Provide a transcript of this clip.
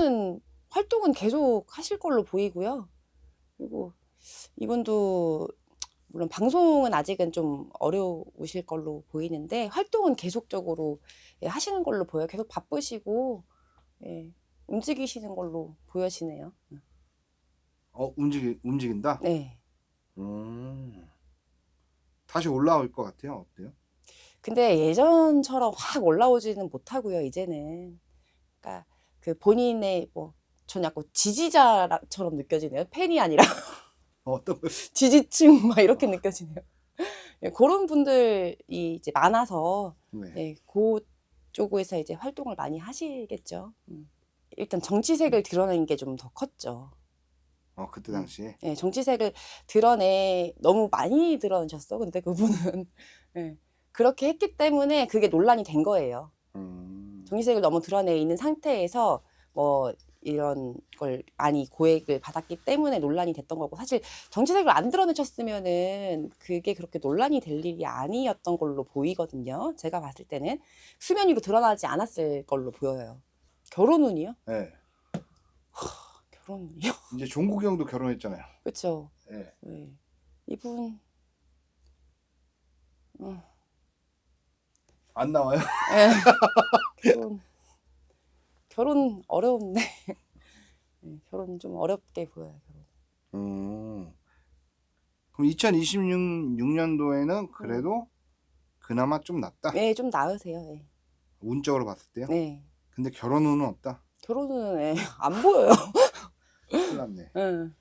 저는 활동은 계속 하실 걸로 보이고요. 그리고 이분도 물론 방송은 아직은 좀 어려우실 걸로 보이는데 활동은 계속적으로 예, 하시는 걸로 보여요. 계속 바쁘시고 예, 움직이시는 걸로 보여지네요. 어 움직이 움직인다. 네. 음. 다시 올라올 것 같아요. 어때요? 근데 예전처럼 확 올라오지는 못하고요, 이제는. 그러니까 그 본인의 뭐, 전 약간 지지자처럼 느껴지네요. 팬이 아니라 어떤 거? 지지층 막 이렇게 느껴지네요. 예, 그런 분들이 이제 많아서 네. 네, 그쪽에서 이제 활동을 많이 하시겠죠. 음. 일단 정치색을 드러내는 게좀 더 컸죠. 어 그때 음. 당시에. 예, 정치색을 드러내 너무 많이 드러내셨어. 근데 그분은 예, 그렇게 했기 때문에 그게 논란이 된 거예요. 음. 정치색을 너무 드러내 있는 상태에서 뭐 이런 걸 많이 고액을 받았기 때문에 논란이 됐던 거고 사실 정치색을 안 드러내셨으면은 그게 그렇게 논란이 될 일이 아니었던 걸로 보이거든요. 제가 봤을 때는 수면 위로 드러나지 않았을 걸로 보여요. 결혼 운이요? 네. 결혼 운이요? 이제 종국이 형도 결혼했잖아요. 그렇죠. 네. 네. 이분 음, 안 나와요? 예. 결혼 결혼 어려운데 네, 결혼 좀 어렵게 보여요. 결혼. 음. 그럼 2026년도에는 그래도 그나마 좀 낫다. 네, 좀 나으세요. 예. 운적으로 봤을 때요. 네. 근데 결혼 운은 없다. 결혼은 예, 안 보여요. 큰일 났네. 응.